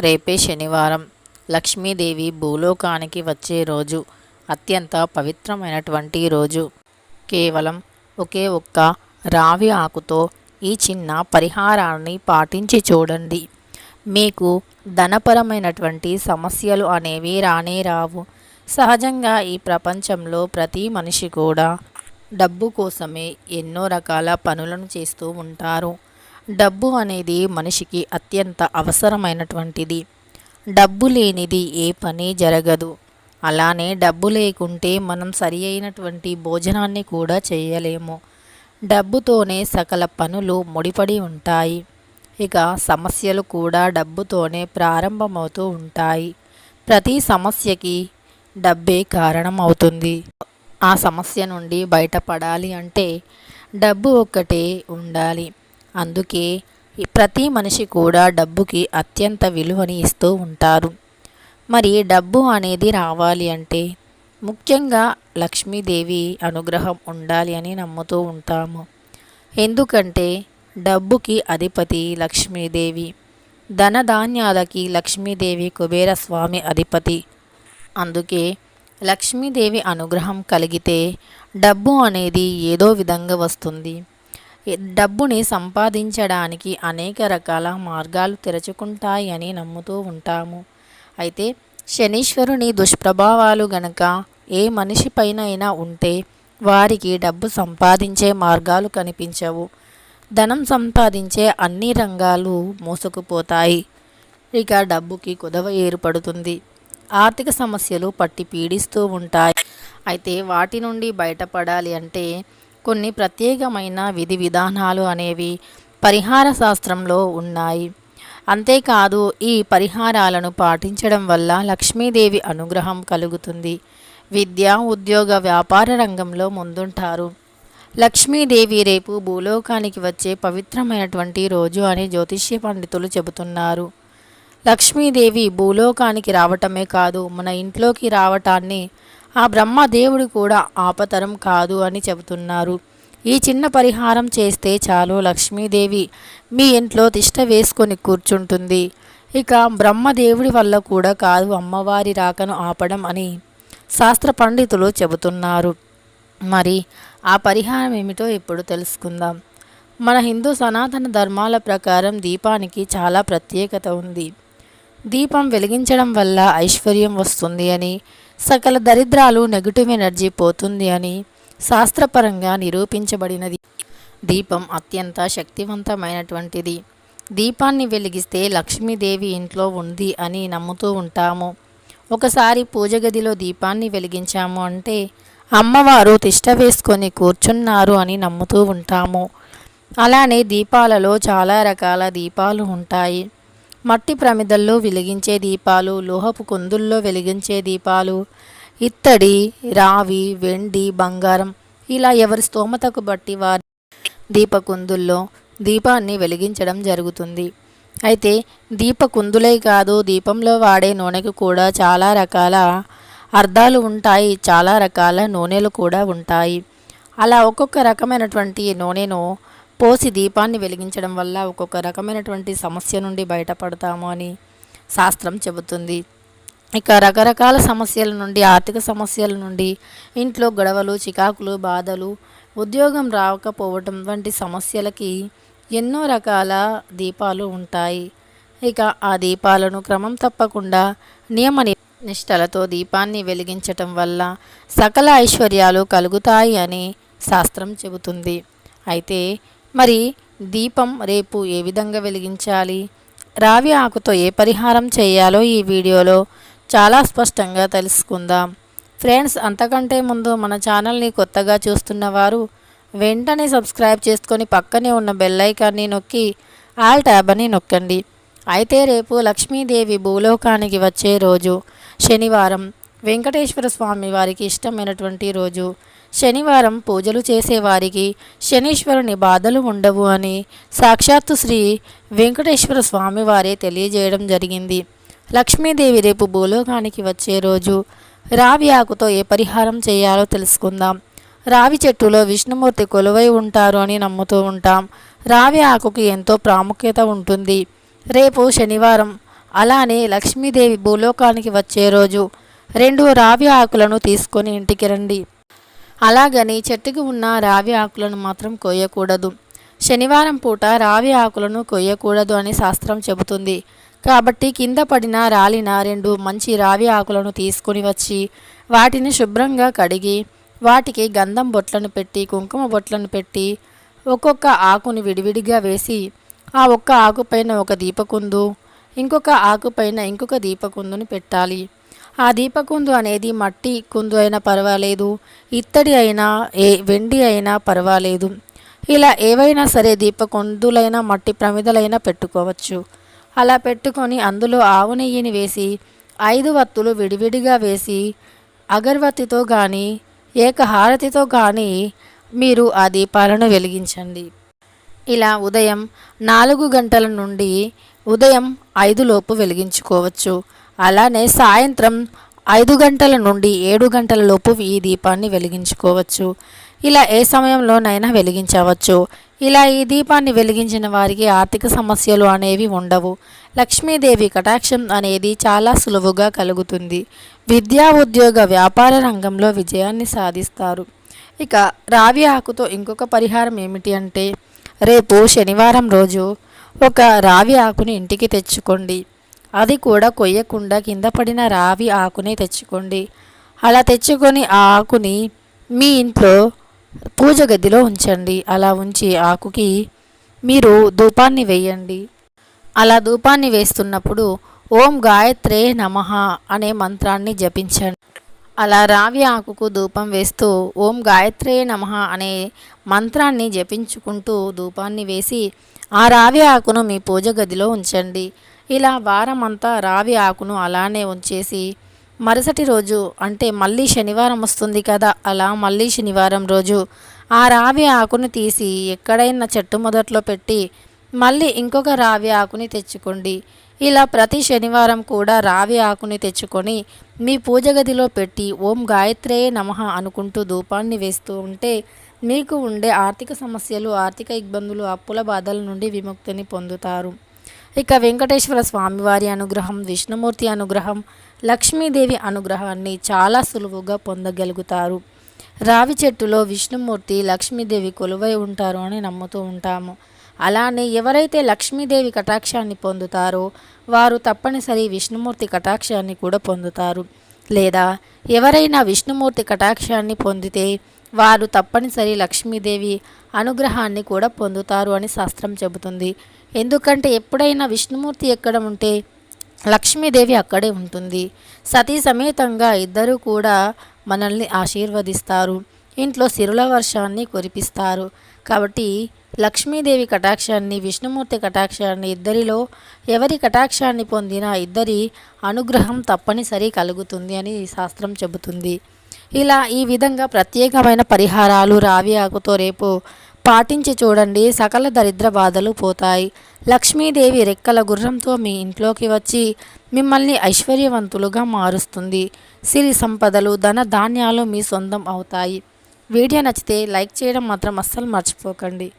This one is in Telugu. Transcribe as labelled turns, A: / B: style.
A: రేపే శనివారం. లక్ష్మీదేవి భూలోకానికి వచ్చే రోజు అత్యంత పవిత్రమైనటువంటి రోజు. కేవలం ఒకే ఒక్క రావి ఆకుతో ఈ చిన్న పరిహారాన్ని పాటించి చూడండి. మీకు ధనపరమైనటువంటి సమస్యలు అనేవి రానే రావు. సహజంగా ఈ ప్రపంచంలో ప్రతి మనిషి కూడా డబ్బు కోసమే ఎన్నో రకాల పనులను చేస్తూ ఉంటారు. డబ్బు అనేది మనిషికి అత్యంత అవసరమైనటువంటిది. డబ్బు లేనిది ఏ పని జరగదు. అలానే డబ్బు లేకుంటే మనం సరి అయినటువంటి భోజనాన్ని కూడా చేయలేము. డబ్బుతోనే సకల పనులు ముడిపడి ఉంటాయి. ఇక సమస్యలు కూడా డబ్బుతోనే ప్రారంభమవుతూ ఉంటాయి. ప్రతి సమస్యకి డబ్బే కారణం అవుతుంది ఆ సమస్య నుండి బయటపడాలి అంటే డబ్బు ఒక్కటే ఉండాలి. అందుకే ప్రతి మనిషి కూడా డబ్బుకి అత్యంత విలువని ఇస్తూ ఉంటారు. మరి డబ్బు అనేది రావాలి అంటే ముఖ్యంగా లక్ష్మీదేవి అనుగ్రహం ఉండాలి అని నమ్ముతూ ఉంటాము. ఎందుకంటే డబ్బుకి అధిపతి లక్ష్మీదేవి ధనధాన్యాలకి లక్ష్మీదేవి కుబేరస్వామి అధిపతి. అందుకే లక్ష్మీదేవి అనుగ్రహం కలిగితే డబ్బు అనేది ఏదో విధంగా వస్తుంది. డబ్బుని సంపాదించడానికి అనేక రకాల మార్గాలు తెరుచుకుంటాయని నమ్ముతూ ఉంటాము. అయితే శనీశ్వరుని దుష్ప్రభావాలు గనక ఏ మనిషి పైన అయినా ఉంటే వారికి డబ్బు సంపాదించే మార్గాలు కనిపించవు. ధనం సంపాదించే అన్ని రంగాలు మోసుకుపోతాయి. ఇక డబ్బుకి కుదవ ఏర్పడుతుంది. ఆర్థిక సమస్యలు పట్టి పీడిస్తూ ఉంటాయి. అయితే వాటి నుండి బయటపడాలి అంటే కొన్ని ప్రత్యేకమైన విధి విధానాలు అనేవి పరిహార శాస్త్రంలో ఉన్నాయి. అంతేకాదు ఈ పరిహారాలను పాటించడం వల్ల లక్ష్మీదేవి అనుగ్రహం కలుగుతుంది. విద్య ఉద్యోగ వ్యాపార రంగంలో ముందుంటారు. లక్ష్మీదేవి రేపు భూలోకానికి వచ్చే పవిత్రమైనటువంటి రోజు అని జ్యోతిష్య పండితులు చెబుతున్నారు. లక్ష్మీదేవి భూలోకానికి రావటమే కాదు మన ఇంట్లోకి రావటాన్ని ఆ బ్రహ్మదేవుడు కూడా ఆపతరం కాదు అని చెబుతున్నారు. ఈ చిన్న పరిహారం చేస్తే చాలు లక్ష్మీదేవి మీ ఇంట్లో తిష్ట వేసుకొని కూర్చుంటుంది. ఇక బ్రహ్మదేవుడి వల్ల కూడా కాదు అమ్మవారి రాకను ఆపడం అని శాస్త్ర పండితులు చెబుతున్నారు. మరి ఆ పరిహారం ఏమిటో ఇప్పుడు తెలుసుకుందాం. మన హిందూ సనాతన ధర్మాల ప్రకారం దీపానికి చాలా ప్రత్యేకత ఉంది. దీపం వెలిగించడం వల్ల ఐశ్వర్యం వస్తుంది అని సకల దరిద్రాలు నెగిటివ్ ఎనర్జీ పోతుంది అని శాస్త్రపరంగా నిరూపించబడినది. దీపం అత్యంత శక్తివంతమైనటువంటిది. దీపాన్ని వెలిగిస్తే లక్ష్మీదేవి ఇంట్లో ఉంది అని నమ్ముతూ ఉంటాము. ఒకసారి పూజ గదిలో దీపాన్ని వెలిగించాము అంటే అమ్మవారు తిష్ట వేసుకొని కూర్చున్నారు అని నమ్ముతూ ఉంటాము. అలానే దీపాలలో చాలా రకాల దీపాలు ఉంటాయి. మట్టి ప్రమిదల్లో వెలిగించే దీపాలు లోహపు కుందుల్లో వెలిగించే దీపాలు ఇత్తడి రావి వెండి బంగారం ఇలా ఎవరి స్తోమతకు బట్టి వారి దీపకుందుల్లో దీపాన్ని వెలిగించడం జరుగుతుంది. అయితే దీపకుందులే కాదు దీపంలో వాడే నూనెకు కూడా చాలా రకాల అర్థాలు ఉంటాయి చాలా రకాల నూనెలు కూడా ఉంటాయి. అలా ఒక్కొక్క రకమైనటువంటి నూనెను పోసి దీపాన్ని వెలిగించడం వల్ల ఒక్కొక్క రకమైనటువంటి సమస్య నుండి బయటపడతాము అని శాస్త్రం చెబుతుంది. ఇక రకరకాల సమస్యల నుండి ఆర్థిక సమస్యల నుండి ఇంట్లో గొడవలు చికాకులు బాధలు ఉద్యోగం రాకపోవటం వంటి సమస్యలకి ఎన్నో రకాల దీపాలు ఉంటాయి. ఇక ఆ దీపాలను క్రమం తప్పకుండా నియమ నిష్టలతో దీపాన్ని వెలిగించటం వల్ల సకల ఐశ్వర్యాలు కలుగుతాయి అని శాస్త్రం చెబుతుంది. అయితే మరి దీపం రేపు ఏ విధంగా వెలిగించాలి? రావి ఆకుతో ఏ పరిహారం చేయాలో ఈ వీడియోలో చాలా స్పష్టంగా తెలుసుకుందాం. ఫ్రెండ్స్ అంతకంటే ముందు మన ఛానల్ని కొత్తగా చూస్తున్న వారు వెంటనే సబ్స్క్రైబ్ చేసుకొని పక్కనే ఉన్న బెల్లైకాన్ని నొక్కి ఆల్ ట్యాబ్ అని నొక్కండి. అయితే రేపు లక్ష్మీదేవి భూలోకానికి వచ్చే రోజు శనివారం. వెంకటేశ్వర స్వామి వారికి ఇష్టమైనటువంటి రోజు. శనివారం పూజలు చేసేవారికి శనీశ్వరుని బాధలు ఉండవు అని సాక్షాత్తు శ్రీ వెంకటేశ్వర స్వామి వారే తెలియజేయడం జరిగింది. లక్ష్మీదేవి రేపు భూలోకానికి వచ్చే రోజు. రావి ఆకుతో ఏ పరిహారం చేయాలో తెలుసుకుందాం. రావి చెట్టులో విష్ణుమూర్తి కొలువై ఉంటారు అని నమ్ముతూ ఉంటాం. రావి ఆకుకి ఎంతో ప్రాముఖ్యత ఉంటుంది. రేపు శనివారం అలానే లక్ష్మీదేవి భూలోకానికి వచ్చే రోజు. రెండు రావి ఆకులను తీసుకొని ఇంటికి రండి. అలాగని చెట్టుకు ఉన్న రావి ఆకులను మాత్రం కోయకూడదు శనివారం పూట రావి ఆకులను కొయ్యకూడదు అని శాస్త్రం చెబుతుంది. కాబట్టి కింద పడిన రాలిన రెండు మంచి రావి ఆకులను తీసుకుని వచ్చి వాటిని శుభ్రంగా కడిగి వాటికి గంధం బొట్లను పెట్టి కుంకుమ బొట్లను పెట్టి ఒక్కొక్క ఆకుని విడివిడిగా వేసి ఆ ఒక్క ఆకుపైన ఒక దీపకుందు ఇంకొక ఆకుపైన ఇంకొక దీపకుందుని పెట్టాలి. ఆ దీపకుందు అనేది మట్టి కుందు అయినా పర్వాలేదు ఇత్తడి అయినా ఏ వెండి అయినా పర్వాలేదు. ఇలా ఏవైనా సరే దీపకుందులైనా మట్టి ప్రమిదలైనా పెట్టుకోవచ్చు. అలా పెట్టుకొని అందులో ఆవు నెయ్యిని వేసి ఐదు వత్తులు విడివిడిగా వేసి అగర్వత్తితో కానీ ఏకహారతితో కానీ మీరు ఆ దీపాలను వెలిగించండి. ఇలా ఉదయం నాలుగు గంటల నుండి ఉదయం ఐదులోపు వెలిగించుకోవచ్చు. అలానే సాయంత్రం ఐదు గంటల నుండి ఏడు గంటల లోపు ఈ దీపాన్ని వెలిగించుకోవచ్చు. ఇలా ఏ సమయంలోనైనా వెలిగించవచ్చు. ఇలా ఈ దీపాన్ని వెలిగించిన వారికి ఆర్థిక సమస్యలు అనేవి ఉండవు. లక్ష్మీదేవి కటాక్షం అనేది చాలా సులువుగా కలుగుతుంది. విద్యా ఉద్యోగ వ్యాపార రంగంలో విజయాన్ని సాధిస్తారు. ఇక రావి ఆకుతో ఇంకొక పరిహారం ఏమిటి అంటే రేపు శనివారం రోజు ఒక రావి ఆకుని ఇంటికి తెచ్చుకోండి. అది కూడా కొయ్యకుండా కింద పడిన రావి ఆకుని తెచ్చుకోండి. అలా తెచ్చుకొని ఆ ఆకుని మీ ఇంట్లో పూజ గదిలో ఉంచండి. అలా ఉంచి ఆకుకి మీరు ధూపాన్ని వేయండి. అలా ధూపాన్ని వేస్తున్నప్పుడు ఓం గాయత్రే నమః అనే మంత్రాన్ని జపించండి. అలా రావి ఆకుకు ధూపం వేస్తూ ఓం గాయత్రే నమః అనే మంత్రాన్ని జపించుకుంటూ ధూపాన్ని వేసి ఆ రావి ఆకును మీ పూజ గదిలో ఉంచండి. ఇలా వారమంతా రావి ఆకును అలానే ఉంచేసి మరుసటి రోజు అంటే మళ్ళీ శనివారం వస్తుంది కదా అలా మళ్ళీ శనివారం రోజు ఆ రావి ఆకుని తీసి ఎక్కడైనా చెట్టు మొదట్లో పెట్టి మళ్ళీ ఇంకొక రావి ఆకుని తెచ్చుకోండి. ఇలా ప్రతి శనివారం కూడా రావి ఆకుని తెచ్చుకొని మీ పూజ గదిలో పెట్టి ఓం గాయత్రే నమః అనుకుంటూ ధూపాన్ని వేస్తూ ఉంటే మీకు ఉండే ఆర్థిక సమస్యలు ఆర్థిక ఇబ్బందులు అప్పుల బాధల నుండి విముక్తిని పొందుతారు. ఇక వెంకటేశ్వర స్వామివారి అనుగ్రహం విష్ణుమూర్తి అనుగ్రహం లక్ష్మీదేవి అనుగ్రహాన్ని చాలా సులువుగా పొందగలుగుతారు. రావి చెట్టులో విష్ణుమూర్తి లక్ష్మీదేవి కొలువై ఉంటారు అని నమ్ముతూ ఉంటాము. అలానే ఎవరైతే లక్ష్మీదేవి కటాక్షాన్ని పొందుతారో వారు తప్పనిసరి విష్ణుమూర్తి కటాక్షాన్ని కూడా పొందుతారు. లేదా ఎవరైనా విష్ణుమూర్తి కటాక్షాన్ని పొందితే వారు తప్పనిసరి లక్ష్మీదేవి అనుగ్రహాన్ని కూడా పొందుతారు అని శాస్త్రం చెబుతుంది. ఎందుకంటే ఎప్పుడైనా విష్ణుమూర్తి ఎక్కడ ఉంటే లక్ష్మీదేవి అక్కడే ఉంటుంది. సతీ సమేతంగా ఇద్దరు కూడా మనల్ని ఆశీర్వదిస్తారు. ఇంట్లో సిరుల వర్షాన్ని కురిపిస్తారు. కాబట్టి లక్ష్మీదేవి కటాక్షాన్ని విష్ణుమూర్తి కటాక్షాన్ని ఇద్దరిలో ఎవరి కటాక్షాన్ని పొందినా ఇద్దరి అనుగ్రహం తప్పనిసరి కలుగుతుంది అని శాస్త్రం చెబుతుంది. ఇలా ఈ విధంగా ప్రత్యేకమైన పరిహారాలు రావి ఆకుతో రేపు పాటించి చూడండి. సకల దరిద్ర బాధలు పోతాయి. లక్ష్మీదేవి రెక్కల గుర్రంతో మీ ఇంట్లోకి వచ్చి మిమ్మల్ని ఐశ్వర్యవంతులుగా మారుస్తుంది. సిరి సంపదలు ధన ధాన్యాలు మీ సొంతం అవుతాయి. వీడియో నచ్చితే లైక్ చేయడం మాత్రం అస్సలు మర్చిపోకండి.